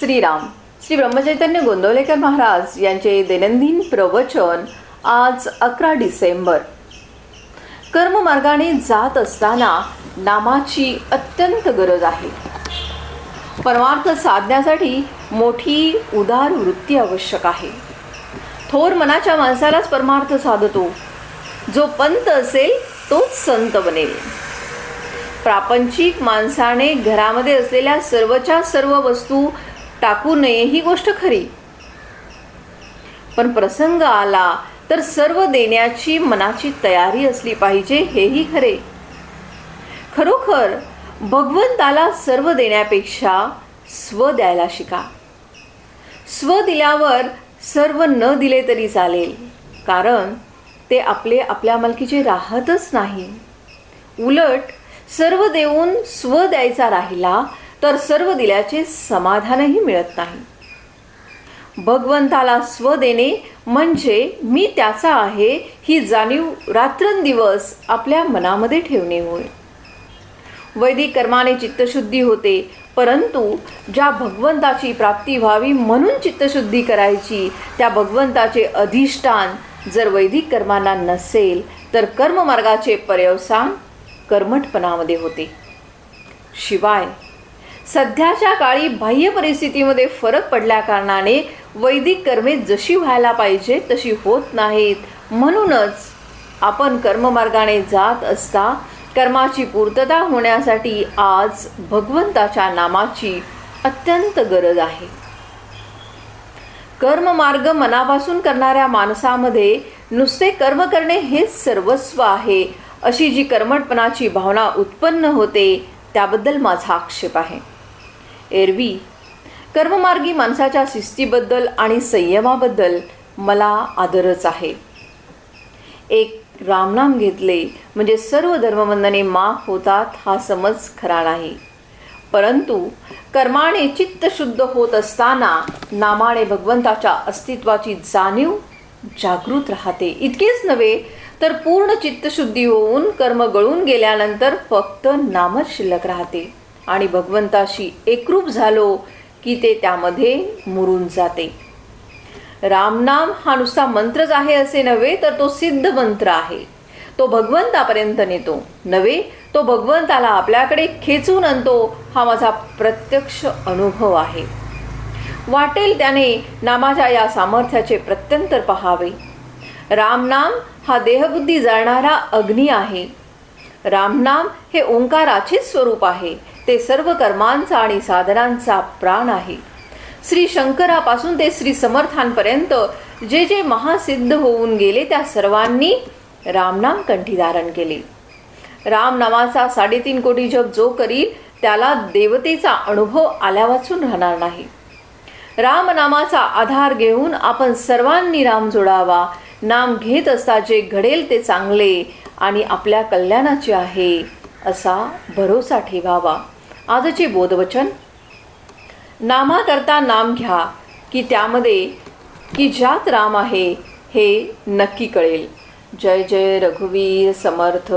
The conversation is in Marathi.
श्रीराम. श्री ब्रह्मचैतन्य गोंदवलेकर महाराज यांचे दैनंदिन प्रवचन आज अकरा डिसेंबर. कर्ममार्गाने जात असताना नामाची अत्यंत गरज आहे. परमार्थ साधण्यासाठी मोठी उदार वृत्ती आवश्यक आहे. थोर मनाच्या माणसालाच परमार्थ साधतो. जो पंत असेल तोच संत बनेल. प्रापंचिक माणसाने घरामध्ये असलेल्या सर्वच्या सर्व वस्तू टाकू नये ही गोष्ट खरी. पण प्रसंग आला तर सर्व देण्याची मनाची तयारी असली पाहिजे हेही खरे. खरोखर भगवंताला सर्व देण्यापेक्षा स्व द्यायला शिका. स्व दिल्यावर सर्व न दिले तरी चालेल कारण ते आपले आपल्या मालकीचे राहतच नाही. उलट सर्व देऊन स्व द्यायचा राहिला तर सर्व दिल्याचे समाधानही मिळत नाही. भगवंताला स्व देणे म्हणजे मी त्याचा आहे ही जाणीव रात्रंदिवस आपल्या मनामध्ये ठेवणे होय. वैदिक कर्माने चित्तशुद्धी होते परंतु ज्या भगवंताची प्राप्ती व्हावी म्हणून चित्तशुद्धी करायची त्या भगवंताचे अधिष्ठान जर वैदिक कर्मांना नसेल तर कर्ममार्गाचे पर्यवसान कर्मठपणामध्ये होते. शिवाय सध्याच्या काळी बाह्य परिस्थितीमध्ये फरक पडल्या कारणाने वैदिक कर्मे जशी व्हायला पाहिजे तशी होत नाहीत. म्हणूनच आपण कर्ममार्गाने जात असता कर्माची पूर्तता होण्यासाठी आज भगवंताच्या नामाची अत्यंत गरज आहे. कर्ममार्ग मनापासून करणाऱ्या माणसामध्ये नुसते कर्म करणे हेच सर्वस्व आहे. अशी जी कर्मटपणाची भावना उत्पन्न होते त्याबद्दल माझा आक्षेप आहे. एरवी. कर्ममार्गी माणसाच्या शिस्तीबद्दल आणि संयमाबद्दल मला आदरच आहे. एक रामनाम घेतले म्हणजे सर्व धर्मबंधने माफ होतात हा समज खरा नाही. परंतु कर्माने चित्त शुद्ध होत असताना नामाने भगवंताच्या अस्तित्वाची जाणीव जागृत राहते. इतकेच नव्हे तर पूर्ण चित्तशुद्धी होऊन कर्म गळून गेल्यानंतर फक्त नामच शिल्लक राहते. आणि भगवंताशी एकरूप झालो की ते त्यामध्ये मुरून जाते. रामनाम हा नुसता मंत्रच आहे असे नव्हे तर तो सिद्ध मंत्र आहे. तो भगवंतापर्यंत नेतो. नव्हे तो भगवंताला आपल्याकडे खेचून आणतो हा माझा प्रत्यक्ष अनुभव आहे. वाटेल त्याने नामाच्या या सामर्थ्याचे प्रत्यंतर पहावे. रामनाम हा देहबुद्धी जाळणारा अग्नी आहे. रामनाम हे ओंकाराचेच स्वरूप आहे. ते सर्व कर्मांचा आणि साधनांचा प्राण आहे. श्री शंकरापासून ते श्री समर्थांपर्यंत जे जे महासिद्ध होऊन गेले त्या सर्वांनी रामनाम कंठी धारण केले. रामनामाचा साडेतीन कोटी जप जो करील त्याला देवतेचा अनुभव आल्या वाचून राहणार नाही. रामनामाचा आधार घेऊन आपण सर्वांनी राम जोडावा नाम घेत असता जे घडेल ते चांगले आणि आपल्या कल्याणाचे आहे असा भरोसा ठेवावा. आजचे बोधवचन. नामाकरता नाम घ्या की त्यामध्ये की ज्यात राम आहे हे नक्की कळेल. जय जय रघुवीर समर्थ.